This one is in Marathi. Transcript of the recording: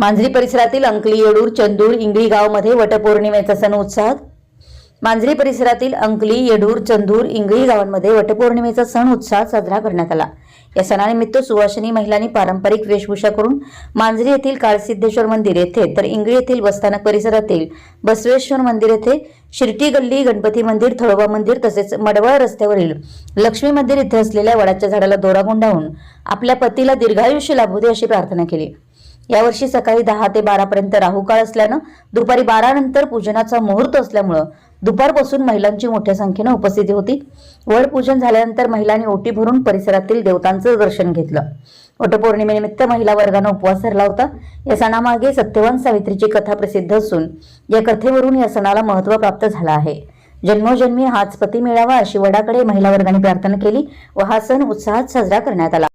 मांजरी परिसरातील अंकली येडूर चंदूर इंगळी गावामध्ये वटपौर्णिमेचा सण उत्साहात. मांजरी परिसरातील अंकली येडूर चंदूर इंगळी गावांमध्ये वटपौर्णिमेचा सण उत्साहात साजरा करण्यात आला. या सणानिमित्त सुवासिनी महिलांनी पारंपरिक वेशभूषा करून मांजरी येथील काळसिद्धेश्वर मंदिर येथे तर इंगळी येथील बसस्थानक परिसरातील बसवेश्वर मंदिर येथे शिर्टी गल्ली गणपती मंदिर थळोबा मंदिर तसेच मडवळ रस्त्यावरील लक्ष्मी मंदिर येथे असलेल्या वडाच्या झाडाला दोरा गुंडावून आपल्या पतीला दीर्घायुष्य लाभू दे अशी प्रार्थना केली. यावर्षी सकाळी दहा ते बारा पर्यंत राहू काळ असल्यानं दुपारी बारा नंतर पूजनाचा मुहूर्त असल्यामुळं दुपारपासून महिलांची मोठ्या संख्येनं उपस्थिती होती. वड पूजन झाल्यानंतर महिलांनी ओटी भरून परिसरातील देवतांचं दर्शन घेतलं. वटपौर्णिमेनिमित्त महिला वर्गानं उपवास धरला होता. या सणामागे सत्यवान सावित्रीची कथा प्रसिद्ध असून या कथेवरून या सणाला महत्त्व प्राप्त झालं आहे. जन्मोजन्मी हाच पती मिळावा अशी वडाकडे महिला वर्गाने प्रार्थना केली व हा सण उत्साहात साजरा करण्यात आला.